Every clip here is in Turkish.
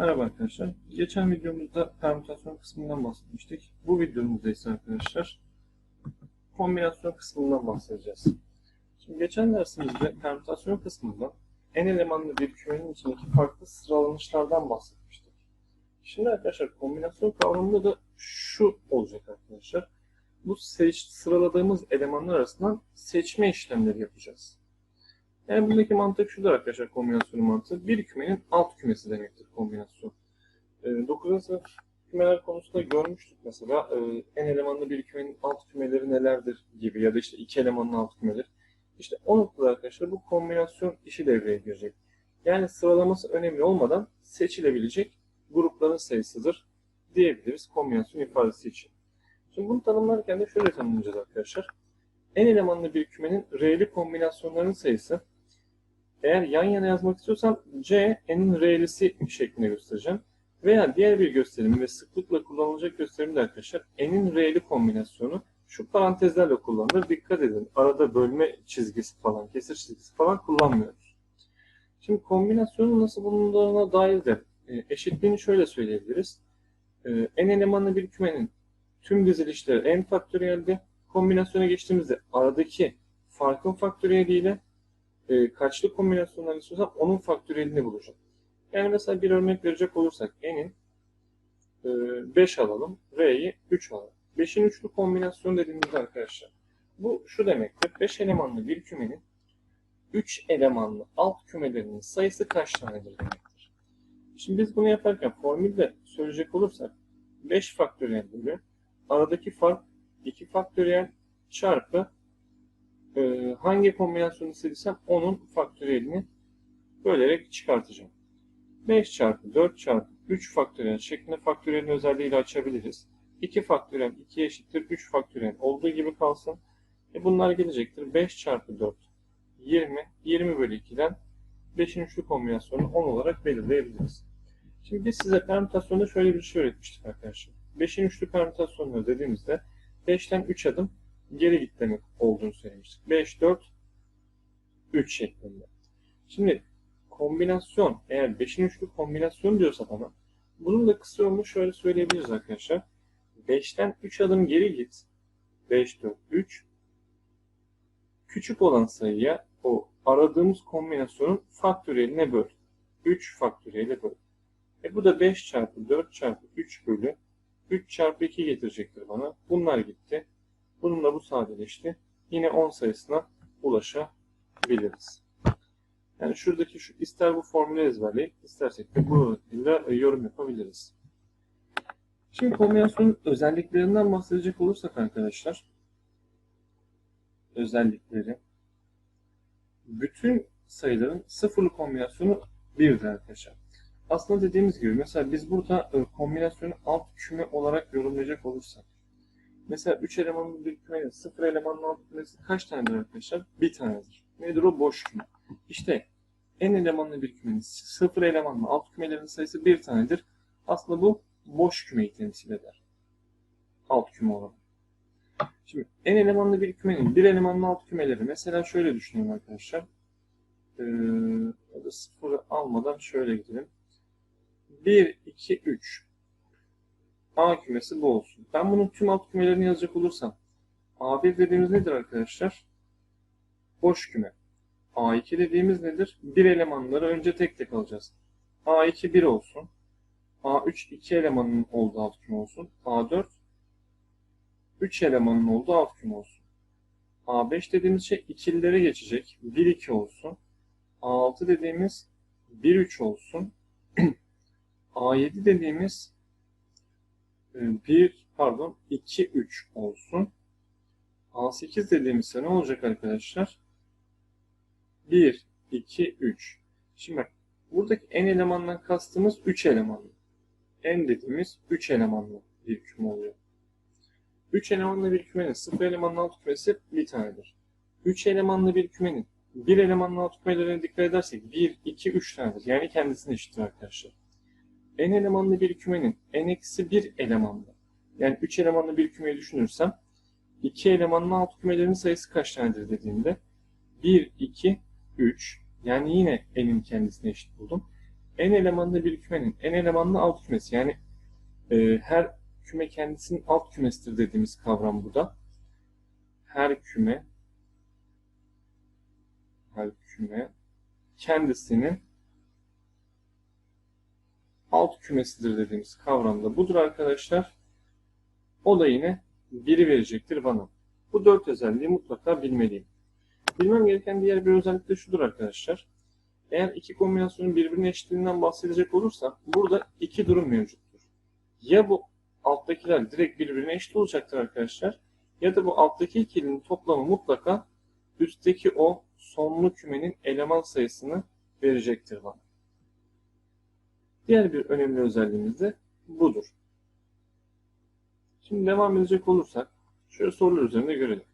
Merhaba arkadaşlar. Geçen videomuzda permütasyon kısmından bahsetmiştik. Bu videomuzda ise arkadaşlar kombinasyon kısmından bahsedeceğiz. Şimdi geçen dersimizde permütasyon kısmında en elemanlı bir kümenin içindeki farklı sıralanışlardan bahsetmiştik. Şimdi arkadaşlar kombinasyon kavramında da şu olacak arkadaşlar. Bu seç, sıraladığımız elemanlar arasından seçme işlemleri yapacağız. Yani buradaki mantık şudur arkadaşlar kombinasyonun mantığı. Bir kümenin alt kümesi demektir kombinasyon. E, 9. sınıf kümeler konusunda görmüştük mesela. E, en elemanlı bir kümenin alt kümeleri nelerdir gibi ya da işte iki elemanlı alt kümeleri. İşte o noktada arkadaşlar bu kombinasyon işi devreye girecek. Yani sıralaması önemli olmadan seçilebilecek grupların sayısıdır diyebiliriz kombinasyon ifadesi için. Şimdi bunu tanımlarken de şöyle tanımlayacağız arkadaşlar. En elemanlı bir kümenin r'li kombinasyonlarının sayısı eğer yan yana yazmak istiyorsam C n'in r'lisi şeklinde göstereceğim. Veya diğer bir gösterimi ve sıklıkla kullanılacak gösterim de arkadaşlar n'in r'li kombinasyonu şu parantezlerle kullanılır. Dikkat edin arada bölme çizgisi falan, kesir çizgisi falan kullanmıyoruz. Şimdi kombinasyonun nasıl bulunduğuna dair de e, eşitliğini şöyle söyleyebiliriz. E, n elemanlı bir kümenin tüm dizilişleri n faktöriyelde kombinasyona geçtiğimizde aradaki farkın faktöriyeliyle e, kaçlı kombinasyonlar istiyorsam onun faktöriyelini bulacağım. Yani mesela bir örnek verecek olursak n'in e, 5 alalım, r'yi 3 alalım. 5'in üçlü kombinasyon dediğimizde arkadaşlar bu şu demektir. 5 elemanlı bir kümenin 3 elemanlı alt kümelerinin sayısı kaç tanedir demektir. Şimdi biz bunu yaparken formülde söyleyecek olursak 5 faktöriyel bölü aradaki fark 2 faktöriyel çarpı e, hangi kombinasyonu istediysem onun faktöriyelini bölerek çıkartacağım. 5 çarpı 4 çarpı 3 faktöriyel şeklinde faktöriyelin özelliğiyle açabiliriz. 2 faktöriyel 2 eşittir 3 faktöriyel olduğu gibi kalsın. E bunlar gelecektir. 5 çarpı 4 20. 20 bölü 2'den 5'in üçlü kombinasyonu 10 olarak belirleyebiliriz. Şimdi biz size permütasyonda şöyle bir şey öğretmiştik arkadaşlar. 5'in üçlü permütasyonunu dediğimizde 5'ten 3 adım geri git demek olduğunu söylemiştik. 5, 4, 3 şeklinde. Şimdi kombinasyon, eğer 5'in üçlü kombinasyon diyorsa bana, bunun da kısa yolunu şöyle söyleyebiliriz arkadaşlar. 5'ten 3 adım geri git. 5, 4, 3. Küçük olan sayıya o aradığımız kombinasyonun faktöriyeline böl. 3 faktöriyeline böl. E bu da 5 çarpı 4 çarpı 3 bölü 3 çarpı 2 getirecektir bana. Bunlar gitti. Bununla bu sadeleşti. Yine 10 sayısına ulaşabiliriz. Yani şuradaki şu ister bu formülü ezberleyip istersek de bu ile yorum yapabiliriz. Şimdi kombinasyonun özelliklerinden bahsedecek olursak arkadaşlar özellikleri bütün sayıların sıfırlı kombinasyonu birdir arkadaşlar. Aslında dediğimiz gibi mesela biz burada e, kombinasyonu alt küme olarak yorumlayacak olursak Mesela 3 elemanlı bir kümenin 0 elemanlı alt kümesi kaç tanedir arkadaşlar? Bir tanedir. Nedir o? Boş küme. İşte n elemanlı bir kümenin 0 elemanlı alt kümelerin sayısı bir tanedir. Aslında bu boş kümeyi temsil eder. Alt küme olarak. Şimdi n elemanlı bir kümenin bir elemanlı alt kümeleri mesela şöyle düşünelim arkadaşlar. Ee, sıfırı almadan şöyle gidelim. 1, 2, 3. A kümesi bu olsun. Ben bunun tüm alt kümelerini yazacak olursam A1 dediğimiz nedir arkadaşlar? Boş küme. A2 dediğimiz nedir? Bir elemanları önce tek tek alacağız. A2 1 olsun. A3 2 elemanın olduğu alt küme olsun. A4 3 elemanın olduğu alt küme olsun. A5 dediğimiz şey ikililere geçecek. 1 2 olsun. A6 dediğimiz 1 3 olsun. A7 dediğimiz 1 pardon 2 3 olsun. A8 dediğimizde ne olacak arkadaşlar? 1 2 3. Şimdi bak buradaki n elemandan kastımız 3 elemanlı. n dediğimiz 3 elemanlı bir küme oluyor. 3 elemanlı bir kümenin 0 elemanlı alt kümesi bir tanedir. 3 elemanlı bir kümenin 1 elemanlı alt kümelerine dikkat edersek 1 2 3 tanedir. Yani kendisine eşittir arkadaşlar n elemanlı bir kümenin n-1 elemanlı yani 3 elemanlı bir kümeyi düşünürsem 2 elemanlı alt kümelerin sayısı kaç tanedir dediğimde 1, 2, 3 yani yine n'in kendisine eşit buldum. n elemanlı bir kümenin n elemanlı alt kümesi yani e, her küme kendisinin alt kümesidir dediğimiz kavram burada. Her küme her küme kendisinin alt kümesidir dediğimiz kavramda budur arkadaşlar. O da yine 1'i verecektir bana. Bu dört özelliği mutlaka bilmeliyim. Bilmem gereken diğer bir özellik de şudur arkadaşlar. Eğer iki kombinasyonun birbirine eşitliğinden bahsedecek olursa burada iki durum mevcuttur. Ya bu alttakiler direkt birbirine eşit olacaktır arkadaşlar. Ya da bu alttaki ikilinin toplamı mutlaka üstteki o sonlu kümenin eleman sayısını verecektir bana. Diğer bir önemli özelliğimiz de budur. Şimdi devam edecek olursak şöyle sorular üzerinde görelim.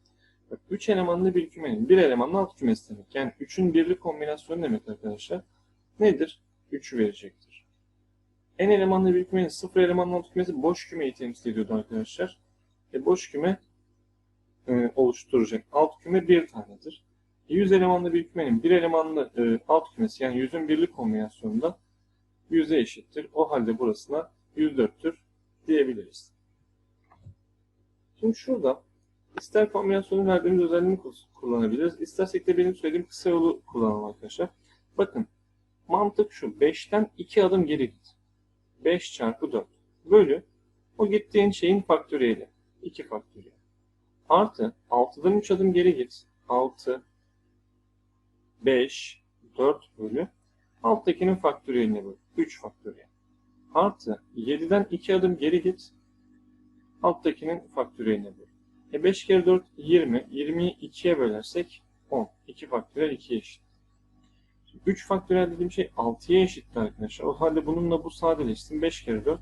Bak 3 elemanlı bir kümenin bir elemanlı alt kümesi demek. Yani 3'ün birli kombinasyonu demek arkadaşlar. Nedir? 3'ü verecektir. En elemanlı bir kümenin sıfır elemanlı alt kümesi boş kümeyi temsil ediyordu arkadaşlar. E boş küme e, oluşturacak. Alt küme bir tanedir. 100 elemanlı bir kümenin bir elemanlı e, alt kümesi yani 100'ün birli kombinasyonunda 100'e eşittir. O halde burasına 104'tür diyebiliriz. Şimdi şurada ister kombinasyonu verdiğimiz özelliğini kullanabiliriz. İstersek de benim söylediğim kısa yolu kullanalım arkadaşlar. Bakın mantık şu. 5'ten 2 adım geri git. 5 çarpı 4 bölü o gittiğin şeyin faktöriyeli. 2 faktöriyel. Artı 6'dan 3 adım geri git. 6 5 4 bölü alttakinin faktöriyeline böl. 3 faktöriyel. Artı 7'den 2 adım geri git. Alttakinin faktöriyeline böl. E 5 kere 4 20. 20'yi 2'ye bölersek 10. 2 faktöriyel 2'ye eşit. 3 faktöriyel dediğim şey 6'ya eşitti arkadaşlar. O halde bununla bu sadeleşsin. 5 kere 4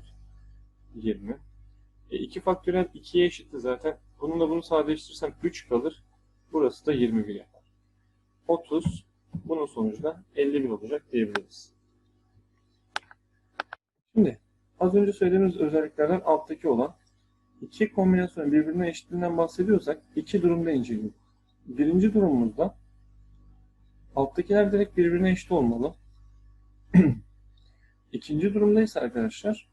20. E 2 faktöriyel 2'ye eşitti zaten. Bununla bunu sadeleştirirsem 3 kalır. Burası da 21 yapar. 30. Bunun sonucu da 51 olacak diyebiliriz. Şimdi az önce söylediğimiz özelliklerden alttaki olan iki kombinasyonun birbirine eşitliğinden bahsediyorsak iki durumda inceleyelim. Birinci durumumuzda alttakiler direkt birbirine eşit olmalı. İkinci durumda ise arkadaşlar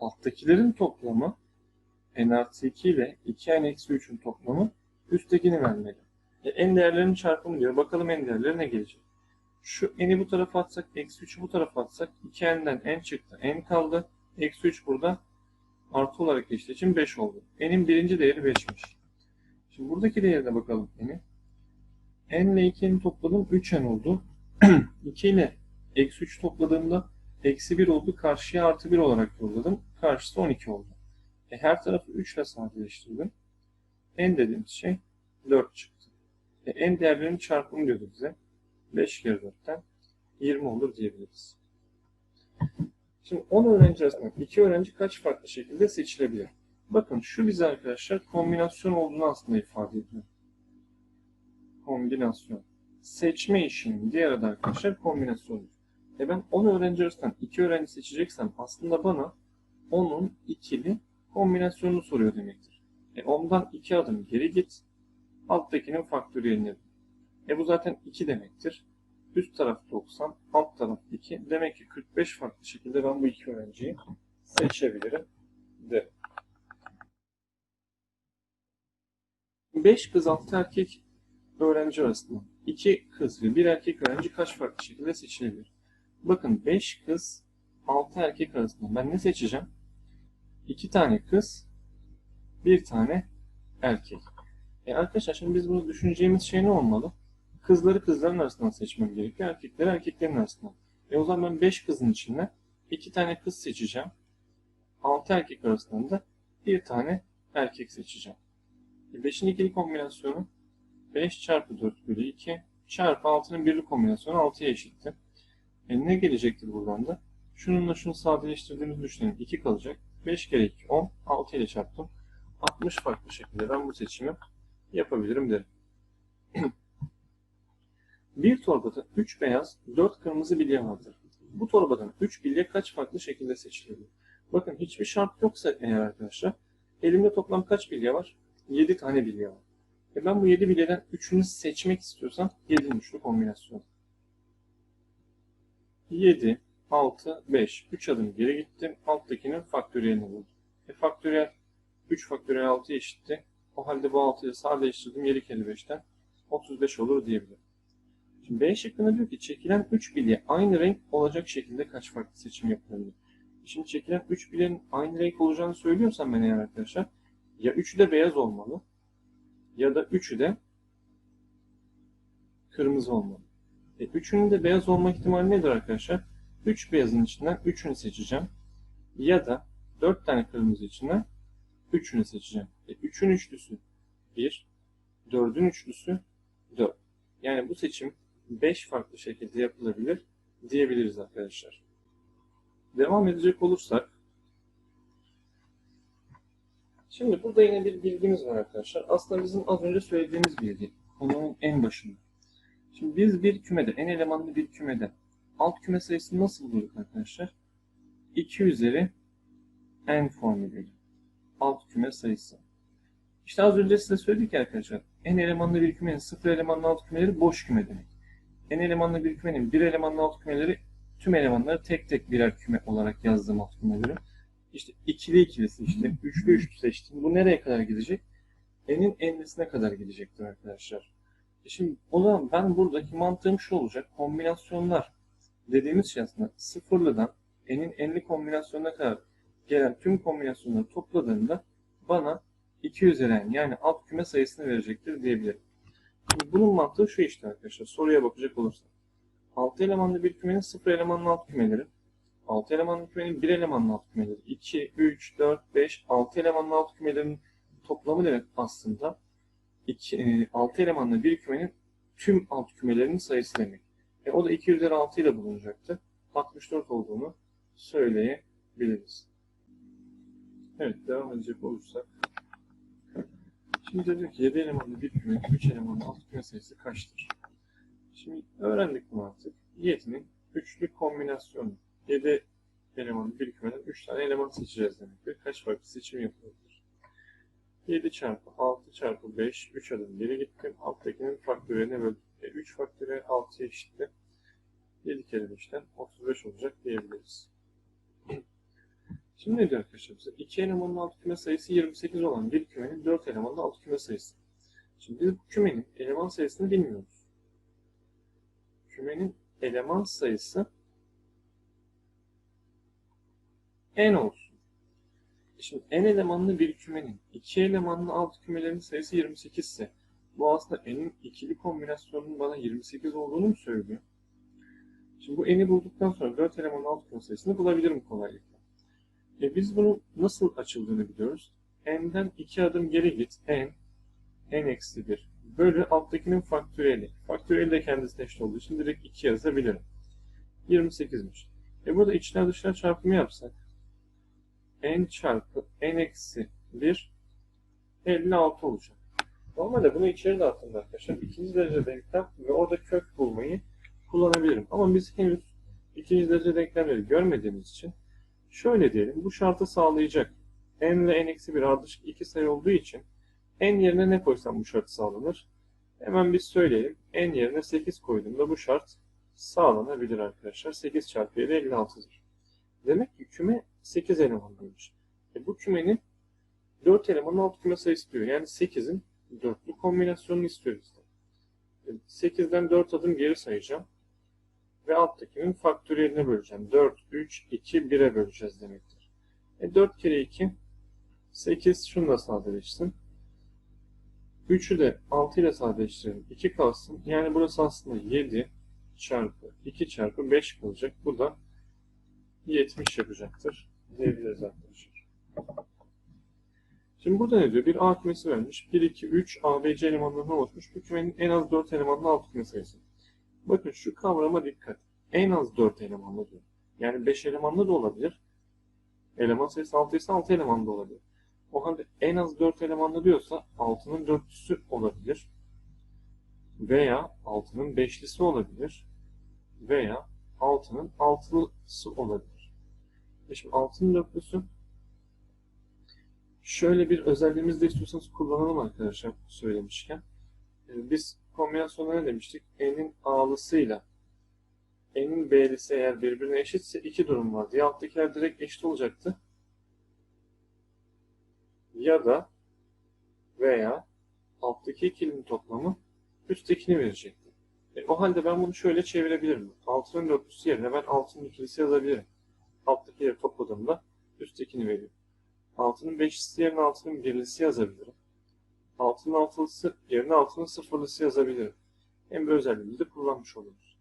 alttakilerin toplamı n artı 2 ile 2n eksi 3'ün toplamı üsttekini vermeli. E, n değerlerinin çarpımı diyor. Bakalım n değerleri ne gelecek? Şu n'i bu tarafa atsak, eksi 3'ü bu tarafa atsak 2n'den n çıktı. n kaldı. Eksi 3 burada artı olarak geçtiği için 5 oldu. n'in birinci değeri 5'miş. Şimdi buradaki değerine bakalım n'i. n ile 2'nin topladım 3n oldu. 2 ile eksi 3 topladığımda eksi 1 oldu. Karşıya artı 1 olarak yolladım. Karşısı 12 oldu. E, her tarafı 3 ile sadeleştirdim. n dediğimiz şey 4 çıktı. E, n değerlerinin çarpımı diyordu bize. 5 kere 4'ten 20 olur diyebiliriz. Şimdi 10 öğrenci arasında 2 öğrenci kaç farklı şekilde seçilebilir? Bakın şu bize arkadaşlar kombinasyon olduğunu aslında ifade ediyor. Kombinasyon. Seçme işinin diğer adı arkadaşlar kombinasyondur. E ben 10 öğrenci arasından 2 öğrenci seçeceksem aslında bana 10'un ikili kombinasyonunu soruyor demektir. E 10'dan 2 adım geri git. Alttakinin faktöriyelini. E bu zaten 2 demektir. Üst taraf 90, alt taraf 2. Demek ki 45 farklı şekilde ben bu iki öğrenciyi seçebilirim de. 5 kız 6 erkek öğrenci arasında 2 kız ve 1 erkek öğrenci kaç farklı şekilde seçilebilir? Bakın 5 kız 6 erkek arasında ben ne seçeceğim? 2 tane kız, 1 tane erkek. E arkadaşlar şimdi biz bunu düşüneceğimiz şey ne olmalı? Kızları kızların arasından seçmem gerekiyor. Erkekleri erkeklerin arasından. E o zaman ben 5 kızın içinde 2 tane kız seçeceğim. 6 erkek arasından da 1 tane erkek seçeceğim. 5'in ikili kombinasyonu 5 çarpı 4 bölü 2 çarpı 6'nın birli kombinasyonu 6'ya eşittir. E ne gelecektir buradan da? Şununla şunu sadeleştirdiğimizi düşünelim. 2 kalacak. 5 kere 2 10. 6 ile çarptım. 60 farklı şekilde ben bu seçimi yapabilirim derim. Bir torbada 3 beyaz, 4 kırmızı bilye vardır. Bu torbadan 3 bilye kaç farklı şekilde seçilebilir? Bakın hiçbir şart yoksa eğer arkadaşlar, elimde toplam kaç bilye var? 7 tane bilye var. E ben bu 7 bilyeden 3'ünü seçmek istiyorsam 7'nin üçlü kombinasyon. 7, 6, 5. 3 adım geri gittim. Alttakinin faktöriyelini buldum. E faktöriyel 3 faktöriyel 6 eşitti. O halde bu 6'yı sadeleştirdim. 7 kere 5'ten 35 olur diyebilirim. Şimdi B şıkkında diyor ki çekilen 3 bilye aynı renk olacak şekilde kaç farklı seçim yapılabilir? Şimdi çekilen 3 bilyenin aynı renk olacağını söylüyorsam ben eğer arkadaşlar ya 3'ü de beyaz olmalı ya da 3'ü de kırmızı olmalı. E, üçünün de beyaz olma ihtimali nedir arkadaşlar? 3 beyazın içinden 3'ünü seçeceğim. Ya da 4 tane kırmızı içinden 3'ünü seçeceğim. E, 3'ün üçlüsü 1, 4'ün üçlüsü 4. Yani bu seçim 5 farklı şekilde yapılabilir diyebiliriz arkadaşlar. Devam edecek olursak Şimdi burada yine bir bilgimiz var arkadaşlar. Aslında bizim az önce söylediğimiz bilgi. Konunun en başında. Şimdi biz bir kümede, en elemanlı bir kümede alt küme sayısını nasıl bulduk arkadaşlar? 2 üzeri n formülüyle. Alt küme sayısı. İşte az önce size söyledik arkadaşlar. En elemanlı bir kümenin sıfır elemanlı alt kümeleri boş küme demek. En elemanlı bir kümenin bir elemanlı alt kümeleri tüm elemanları tek tek birer küme olarak yazdığım alt kümeleri. İşte ikili ikili seçtim, üçlü üçlü seçtim. Bu nereye kadar gidecek? N'in n'lisine kadar gidecektir arkadaşlar. E Şimdi o zaman ben buradaki mantığım şu olacak. Kombinasyonlar dediğimiz şey aslında sıfırlıdan n'in n'li kombinasyonuna kadar gelen tüm kombinasyonları topladığında bana 2 üzeri n yani alt küme sayısını verecektir diyebilirim. Bunun mantığı şu işte arkadaşlar. Soruya bakacak olursak. 6 elemanlı bir kümenin 0 elemanlı alt kümeleri 6 elemanlı kümenin 1 elemanlı alt kümeleri 2, 3, 4, 5, 6 elemanlı alt kümelerin toplamı demek aslında 2, 6 elemanlı bir kümenin tüm alt kümelerinin sayısı demek. E, o da 2 üzeri 6 ile bulunacaktı. 64 olduğunu söyleyebiliriz. Evet devam edecek olursak. Şimdi diyor ki 7 elemanlı bir kümenin 3 elemanlı alt küme sayısı kaçtır? Şimdi öğrendik bunu artık. 7'nin üçlü kombinasyonu. 7 elemanlı bir kümeden 3 tane eleman seçeceğiz demektir. Kaç farklı seçim yapılabilir? 7 çarpı 6 çarpı 5, 3 adım geri gittim. Alttakinin faktörüne böldüm. E, 3 faktörü 6'ya eşitti. 7 kere 5'ten 35 olacak diyebiliriz. Şimdi ne diyor arkadaşlar bize? 2 elemanlı alt küme sayısı 28 olan bir kümenin 4 elemanlı alt küme sayısı. Şimdi biz kümenin eleman sayısını bilmiyoruz. Kümenin eleman sayısı n olsun. Şimdi n elemanlı bir kümenin 2 elemanlı alt kümelerin sayısı 28 ise bu aslında n'in ikili kombinasyonunun bana 28 olduğunu mu söylüyor? Şimdi bu n'i bulduktan sonra 4 elemanlı alt küme sayısını bulabilirim kolaylıkla. E biz bunun nasıl açıldığını biliyoruz. n'den 2 adım geri git. n, n eksi 1 bölü alttakinin faktöriyeli. Faktöriyeli de kendisi eşit olduğu için direkt 2 yazabilirim. 28'miş. E burada içler dışlar çarpımı yapsak n çarpı n eksi 1 56 olacak. Normalde bunu içeri dağıttığımda arkadaşlar ikinci derece denklem ve orada kök bulmayı kullanabilirim. Ama biz henüz ikinci derece denklemleri görmediğimiz için şöyle diyelim bu şartı sağlayacak n ve n eksi 1 ardışık iki sayı olduğu için n yerine ne koysam bu şart sağlanır? Hemen biz söyleyelim. n yerine 8 koyduğumda bu şart sağlanabilir arkadaşlar. 8 çarpı 7 56'dır. Demek ki küme 8 elemanlıymış. E bu kümenin 4 elemanın alt küme sayısı diyor. Yani 8'in dörtlü kombinasyonunu istiyoruz. E 8'den 4 adım geri sayacağım. Ve alttakinin faktöriyeline böleceğim. 4, 3, 2, 1'e böleceğiz demektir. E 4 kere 2 8 şunla sadeleşsin. 3'ü de 6 ile sadeleştirelim. 2 kalsın. Yani burası aslında 7 çarpı 2 çarpı 5 kalacak. Bu da 70 yapacaktır diyebiliriz arkadaşlar. Şimdi burada ne diyor? Bir A kümesi vermiş. 1, 2, 3 A, B, C elemanlarından oluşmuş. Bu kümenin en az 4 elemanlı alt küme sayısı. Bakın şu kavrama dikkat. En az 4 elemanlı diyor. Yani 5 elemanlı da olabilir. Eleman sayısı 6 ise 6 elemanlı da olabilir. O halde en az 4 elemanlı diyorsa 6'nın 4'lüsü olabilir. Veya 6'nın 5'lisi olabilir. Veya 6'nın 6'lısı olabilir. E şimdi 6'nın 4'lüsü şöyle bir özelliğimiz de istiyorsanız kullanalım arkadaşlar söylemişken. E, Biz kombinasyonda ne demiştik? N'in A'lısıyla N'in B'lisi eğer birbirine eşitse iki durum vardı. Ya alttakiler direkt eşit olacaktı. Ya da veya alttaki ikilinin toplamı üsttekini verecekti. E, o halde ben bunu şöyle çevirebilirim. 6'nın dörtlüsü yerine ben 6'nın ikilisi yazabilirim. Alttakileri topladığımda üsttekini veriyor. 6'nın beşlisi yerine 6'nın birlisi yazabilirim. 6'nın altılısı yerine 6'nın sıfırlısı yazabilirim. Hem bu özelliğimizi de kullanmış oluruz.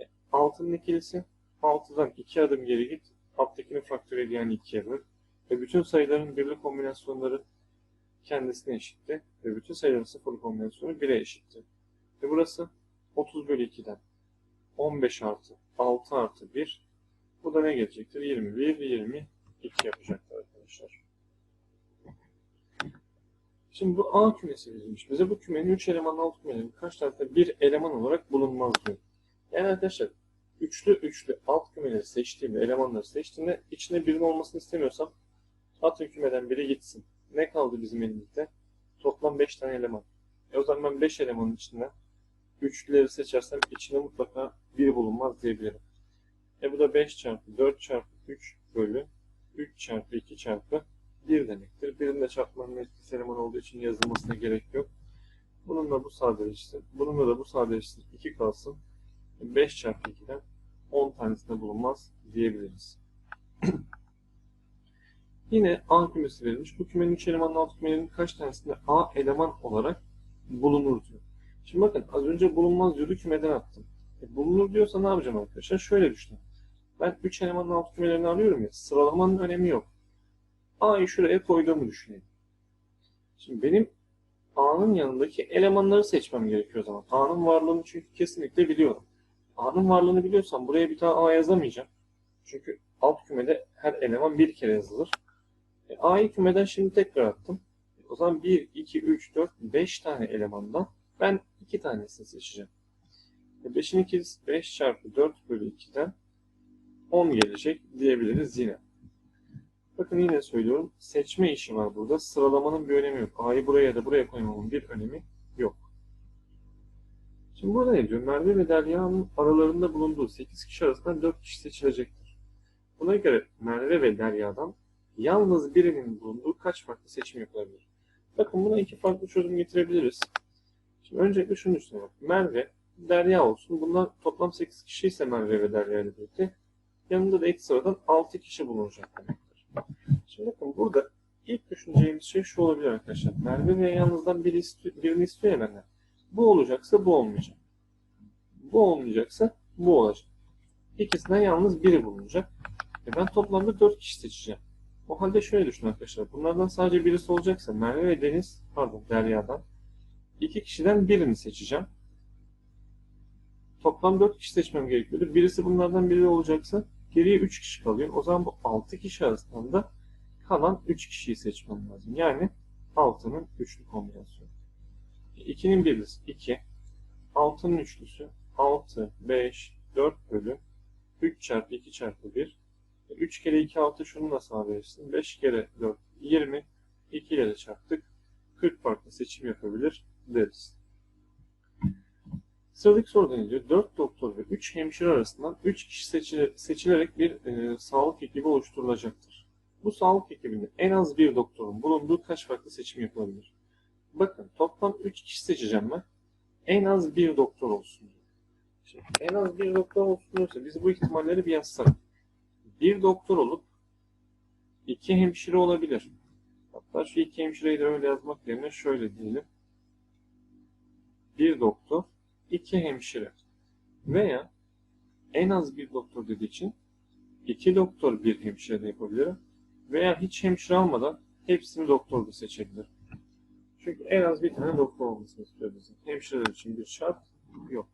E, 6'nın ikilisi 6'dan 2 adım geri git. Alttakini faktöriyel yani 2'ye böl. Ve bütün sayıların birli kombinasyonları kendisine eşitti. Ve bütün sayıların sıfırlı kombinasyonu 1'e eşitti. Ve burası 30 bölü 2'den 15 artı 6 artı 1. Bu da ne gelecektir? 21, 22 yapacaktır arkadaşlar. Şimdi bu A kümesi verilmiş. Bize bu kümenin 3 elemanlı alt kümelerinin kaç tane bir eleman olarak bulunmaz diyor. Yani arkadaşlar üçlü üçlü alt kümeleri seçtiğimde, elemanları seçtiğimde içinde birinin olmasını istemiyorsam atın kümeden biri gitsin. Ne kaldı bizim elimizde? Toplam 5 tane eleman. E o zaman ben 5 elemanın içinden üçlüleri seçersem içinde mutlaka biri bulunmaz diyebilirim. E bu da 5 çarpı 4 çarpı 3 bölü 3 çarpı 2 çarpı 1 demektir. Birinin de çarpmanın etkisi eleman olduğu için yazılmasına gerek yok. Bununla bu sadeleşsin. Bununla da bu sadeleşsin. 2 kalsın. 5 çarpı 2'den 10 tanesinde bulunmaz diyebiliriz. Yine A kümesi verilmiş. Bu kümenin 3 elemanlı alt kümelerinin kaç tanesinde A eleman olarak bulunur diyor. Şimdi bakın az önce bulunmaz diyordu kümeden attım. E, bulunur diyorsa ne yapacağım arkadaşlar? Şöyle düşünün. Ben 3 elemanlı alt kümelerini arıyorum ya. Sıralamanın önemi yok. A'yı şuraya koyduğumu düşünelim. Şimdi benim A'nın yanındaki elemanları seçmem gerekiyor o zaman. A'nın varlığını çünkü kesinlikle biliyorum. A'nın varlığını biliyorsam buraya bir daha A yazamayacağım. Çünkü alt kümede her eleman bir kere yazılır. E, A'yı kümeden şimdi tekrar attım. E, o zaman 1, 2, 3, 4, 5 tane elemandan ben 2 tanesini seçeceğim. E, 5'in ikisi 5 çarpı 4 bölü 2'den 10 gelecek diyebiliriz yine. Bakın yine söylüyorum. Seçme işi var burada. Sıralamanın bir önemi yok. A'yı buraya ya da buraya koymamın bir önemi yok. Şimdi burada ne diyor? Merve ve Derya'nın aralarında bulunduğu 8 kişi arasından 4 kişi seçilecektir. Buna göre Merve ve Derya'dan yalnız birinin bulunduğu kaç farklı seçim yapılabilir? Bakın buna iki farklı çözüm getirebiliriz. Şimdi öncelikle şunu düşünelim. Merve, Derya olsun. Bunlar toplam 8 kişi ise Merve ve Derya ile birlikte. Yanında da ilk sıradan 6 kişi bulunacak demektir. Şimdi bakın burada ilk düşüneceğimiz şey şu olabilir arkadaşlar. Merve ve yalnızdan biri isti birini istiyor ya benden. Bu olacaksa bu olmayacak. Bu olmayacaksa bu olacak. İkisinden yalnız biri bulunacak. E ben toplamda 4 kişi seçeceğim. O halde şöyle düşünün arkadaşlar. Bunlardan sadece birisi olacaksa Merve ve Deniz, pardon Derya'dan iki kişiden birini seçeceğim. Toplam 4 kişi seçmem gerekiyordur. Birisi bunlardan biri olacaksa geriye 3 kişi kalıyor. O zaman bu 6 kişi arasında da kalan 3 kişiyi seçmem lazım. Yani 6'nın üçlü kombinasyonu. 2'nin birlisi 2. 6'nın üçlüsü 6, 5, 4 bölü 3 çarpı 2 çarpı 1. 3 kere 2 6 şunu da sadeleşsin. 5 kere 4 20. 2 ile de çarptık. 40 farklı seçim yapabilir deriz. Sıradaki soruda ne diyor? 4 doktor ve 3 hemşire arasından 3 kişi seçile, seçilerek bir e, sağlık ekibi oluşturulacaktır. Bu sağlık ekibinde en az bir doktorun bulunduğu kaç farklı seçim yapılabilir? Bakın toplam 3 kişi seçeceğim ben. En az bir doktor olsun. Şimdi, en az bir doktor olsun diyorsa biz bu ihtimalleri bir yazsak. Bir doktor olup iki hemşire olabilir. Hatta şu iki hemşireyi de öyle yazmak yerine şöyle diyelim. Bir doktor, iki hemşire. Veya en az bir doktor dediği için iki doktor bir hemşire de yapabilirim. Veya hiç hemşire almadan hepsini doktor da seçebilirim. Çünkü en az bir tane doktor olmasını istiyor bizim. Hemşireler için bir şart yok.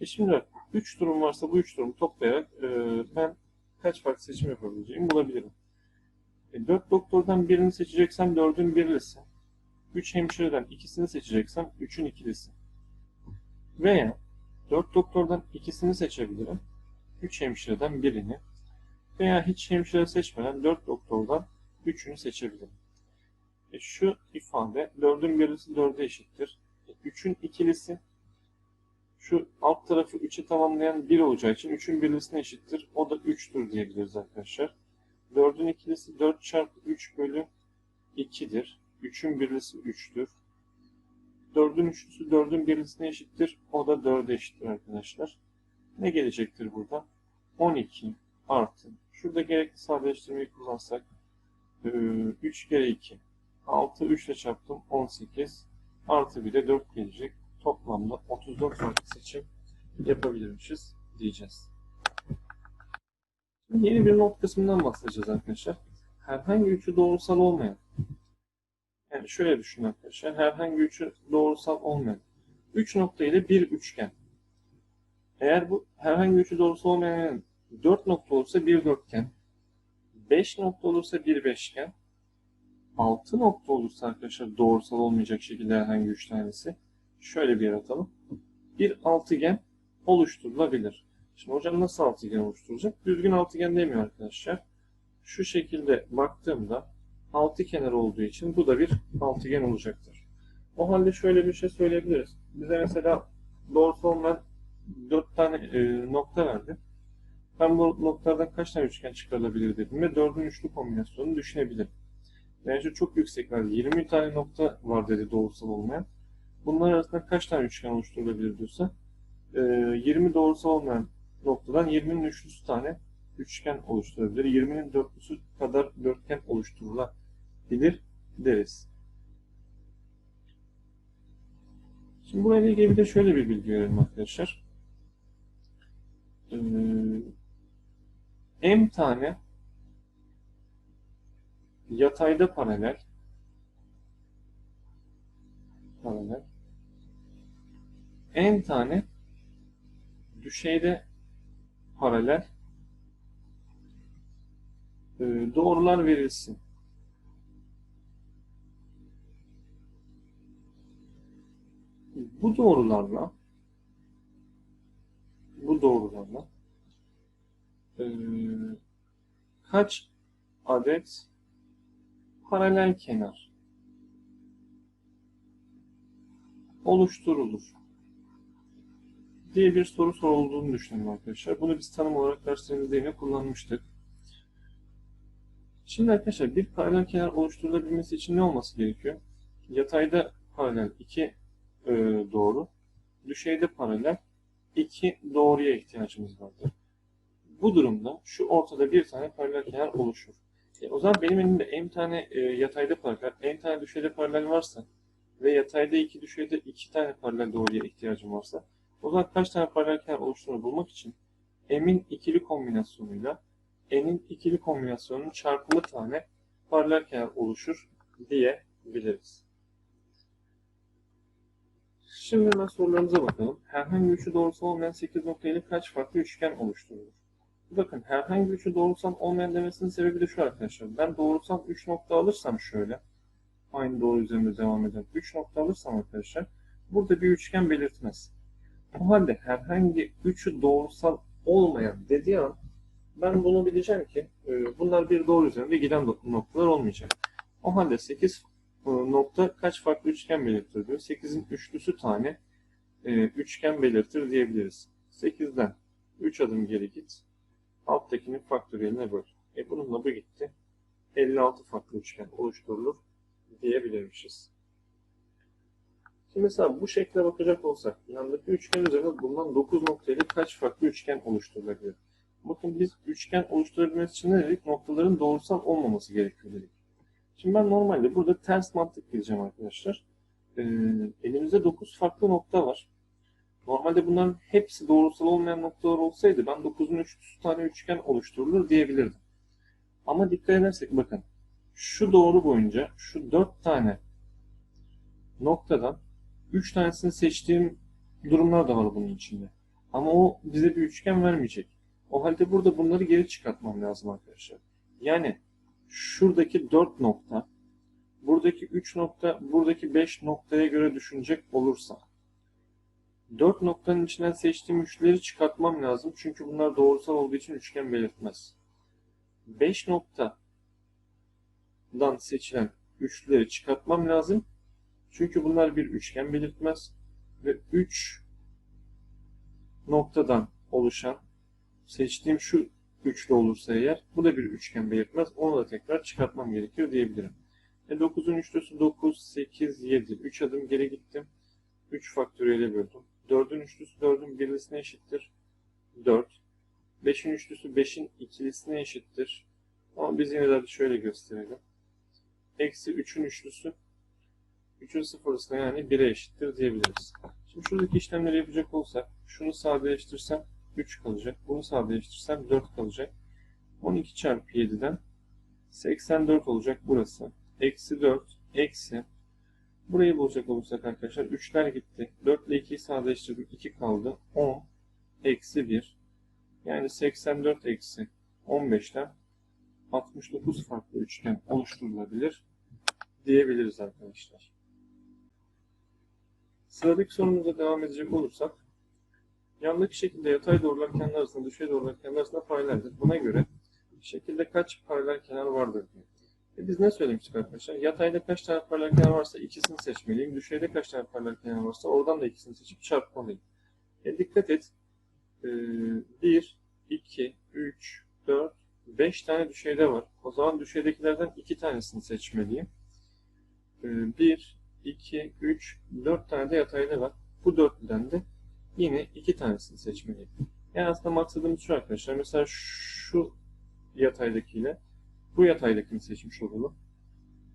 E şimdi 3 durum varsa bu 3 durumu toplayarak e, ben kaç farklı seçim yapabileceğimi bulabilirim. E, 4 doktordan birini seçeceksem 4'ün birlisi. 3 hemşireden ikisini seçeceksem 3'ün ikilisi. Veya 4 doktordan ikisini seçebilirim. 3 hemşireden birini. Veya hiç hemşire seçmeden 4 doktordan 3'ünü seçebilirim. E şu ifade 4'ün birlisi 4'e eşittir. E 3'ün ikilisi Şu alt tarafı 3'e tamamlayan 1 olacağı için 3'ün birlisine eşittir. O da 3'tür diyebiliriz arkadaşlar. 4'ün ikilisi 4 çarpı 3 bölü 2'dir. 3'ün birlisi 3'tür. 4'ün üçlüsü 4'ün birlisine eşittir. O da 4'e eşittir arkadaşlar. Ne gelecektir burada? 12 artı. Şurada gerekli sadeleştirmeyi kullansak 3 kere 2. 6 3 ile çarptım 18 artı bir de 4 gelecek. Toplamda 34 farklı seçim yapabilirmişiz diyeceğiz. Şimdi yeni bir not kısmından bahsedeceğiz arkadaşlar. Herhangi üçü doğrusal olmayan yani şöyle düşünün arkadaşlar. Herhangi üçü doğrusal olmayan 3 nokta ile bir üçgen. Eğer bu herhangi üçü doğrusal olmayan 4 nokta olursa bir dörtgen. 5 nokta olursa bir beşgen. 6 nokta olursa arkadaşlar doğrusal olmayacak şekilde herhangi 3 tanesi. Şöyle bir yaratalım. Bir altıgen oluşturulabilir. Şimdi hocam nasıl altıgen oluşturacak? Düzgün altıgen demiyor arkadaşlar. Şu şekilde baktığımda altı kenar olduğu için bu da bir altıgen olacaktır. O halde şöyle bir şey söyleyebiliriz. Bize mesela doğrusal olmayan 4 tane e, nokta verdi. Ben bu noktalardan kaç tane üçgen çıkarılabilir dedim ve dördün üçlü kombinasyonunu düşünebilirim. Bence çok yüksek verdi. 20 tane nokta var dedi doğrusal olmayan. Bunlar arasında kaç tane üçgen oluşturulabilir diyorsa e, 20 doğrusal olmayan noktadan 20'nin üçlüsü tane üçgen oluşturabilir. 20'nin dörtlüsü kadar dörtgen oluşturulabilir deriz. Şimdi burayla ilgili bir de şöyle bir bilgi verelim arkadaşlar. Ee, m tane yatayda paralel paralel n tane düşeyde paralel e, doğrular verilsin. Bu doğrularla bu doğrularla e, kaç adet paralel kenar oluşturulur diye bir soru sorulduğunu düşünelim arkadaşlar. Bunu biz tanım olarak derslerimizde yine kullanmıştık. Şimdi arkadaşlar bir paralel kenar oluşturulabilmesi için ne olması gerekiyor? Yatayda paralel iki e, doğru, düşeyde paralel iki doğruya ihtiyacımız vardır. Bu durumda şu ortada bir tane paralel kenar oluşur. E, o zaman benim elimde m tane e, yatayda paralel, n tane düşeyde paralel varsa ve yatayda iki düşeyde iki tane paralel doğruya ihtiyacım varsa o zaman kaç tane paralel kenar oluştuğunu bulmak için m'in ikili kombinasyonuyla n'in ikili kombinasyonunun çarpımı tane paralel kenar oluşur diyebiliriz. Şimdi hemen sorularımıza bakalım. Herhangi üçü doğrusal olmayan 8 nokta ile kaç farklı üçgen oluşturulur? Bakın herhangi üçü doğrusal olmayan demesinin sebebi de şu arkadaşlar. Ben doğrusal 3 nokta alırsam şöyle, aynı doğru üzerinde devam eden 3 nokta alırsam arkadaşlar, burada bir üçgen belirtmez. O halde herhangi üçü doğrusal olmayan dediği an ben bunu bileceğim ki e, bunlar bir doğru üzerinde giden noktalar olmayacak. O halde 8 e, nokta kaç farklı üçgen belirtir diyor. 8'in üçlüsü tane e, üçgen belirtir diyebiliriz. 8'den 3 adım geri git. Alttakinin faktöriyeline böl. E bununla bu gitti. 56 farklı üçgen oluşturulur diyebilirmişiz. Şimdi mesela bu şekle bakacak olsak, yandaki üçgen üzerinde bulunan 9 noktayla kaç farklı üçgen oluşturulabilir? Bakın biz üçgen oluşturabilmesi için ne dedik? Noktaların doğrusal olmaması gerekiyor dedik. Şimdi ben normalde burada ters mantık gideceğim arkadaşlar. Ee, elimizde 9 farklı nokta var. Normalde bunların hepsi doğrusal olmayan noktalar olsaydı ben 9'un 3 tane üçgen oluşturulur diyebilirdim. Ama dikkat edersek bakın şu doğru boyunca şu 4 tane noktadan 3 tanesini seçtiğim durumlar da var bunun içinde. Ama o bize bir üçgen vermeyecek. O halde burada bunları geri çıkartmam lazım arkadaşlar. Yani şuradaki 4 nokta, buradaki 3 nokta, buradaki 5 noktaya göre düşünecek olursa 4 noktanın içinden seçtiğim üçleri çıkartmam lazım. Çünkü bunlar doğrusal olduğu için üçgen belirtmez. 5 noktadan seçilen üçleri çıkartmam lazım. Çünkü bunlar bir üçgen belirtmez. Ve 3 noktadan oluşan seçtiğim şu üçlü olursa eğer bu da bir üçgen belirtmez. Onu da tekrar çıkartmam gerekiyor diyebilirim. E 9'un üçlüsü 9, 8, 7. 3 adım geri gittim. 3 faktöriyele böldüm. 4'ün üçlüsü 4'ün birlisine eşittir. 4. 5'in üçlüsü 5'in ikilisine eşittir. Ama biz yine de şöyle gösterelim. Eksi 3'ün üçlüsü 3'ün sıfırlısına yani 1'e eşittir diyebiliriz. Şimdi şuradaki işlemleri yapacak olsak şunu sadeleştirsem 3 kalacak. Bunu sadeleştirsem 4 kalacak. 12 çarpı 7'den 84 olacak burası. Eksi 4 eksi Burayı bulacak olursak arkadaşlar 3'ler gitti. 4 ile 2'yi sadeleştirdim. 2 kaldı. 10 eksi 1 yani 84 eksi 15'ten 69 farklı üçgen oluşturulabilir diyebiliriz arkadaşlar. Sıradaki sorumuza devam edecek olursak yandaki şekilde yatay doğrular kenar arasında düşey doğrular kenar arasında paraleldir. Buna göre şekilde kaç paralel kenar vardır diyor. E biz ne söylemiştik arkadaşlar? Yatayda kaç tane paralel kenar varsa ikisini seçmeliyim. Düşeyde kaç tane paralel kenar varsa oradan da ikisini seçip çarpmalıyım. E dikkat et. 1, 2, 3, 4, 5 tane düşeyde var. O zaman düşeydekilerden 2 tanesini seçmeliyim. 1, 2, 3, 4 tane de yatayda var. Bu dörtlüden de yine 2 tanesini seçmeliyim. Yani aslında maksadımız şu arkadaşlar. Mesela şu yataydakiyle bu yataydakini seçmiş olalım.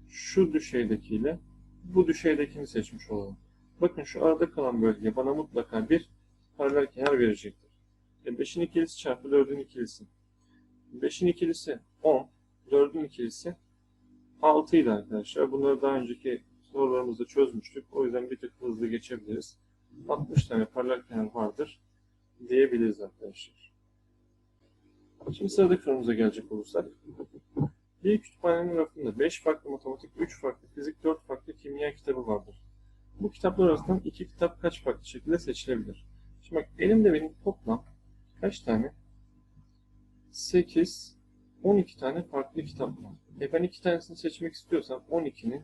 Şu düşeydekiyle bu düşeydekini seçmiş olalım. Bakın şu arada kalan bölge bana mutlaka bir paralel kenar verecektir. 5'in ikilisi çarpı 4'ün ikilisi. 5'in ikilisi 10, 4'ün ikilisi 6 idi arkadaşlar. Bunları daha önceki sorularımızda çözmüştük. O yüzden bir tık hızlı geçebiliriz. 60 tane paralel kenar vardır diyebiliriz arkadaşlar. Şimdi sıradaki sorumuza gelecek olursak. Bir kütüphanenin rafında 5 farklı matematik, 3 farklı fizik, 4 farklı kimya kitabı vardır. Bu kitaplar arasından iki kitap kaç farklı şekilde seçilebilir? Şimdi bak elimde benim toplam kaç tane? 8, 12 tane farklı kitap var. E ben iki tanesini seçmek istiyorsam 12'nin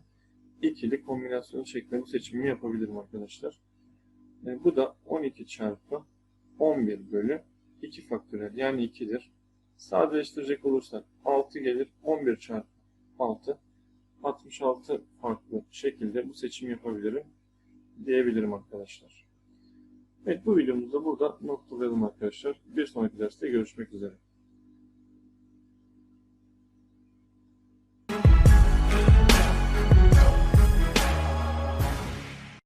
ikili kombinasyonu şeklinde bu seçimi yapabilirim arkadaşlar. E bu da 12 çarpı 11 bölü 2 faktörel yani 2'dir. Sadeleştirecek olursak 6 gelir 11 çarpı 6 66 farklı şekilde bu seçimi yapabilirim diyebilirim arkadaşlar. Evet bu videomuzda burada noktalayalım arkadaşlar. Bir sonraki derste görüşmek üzere.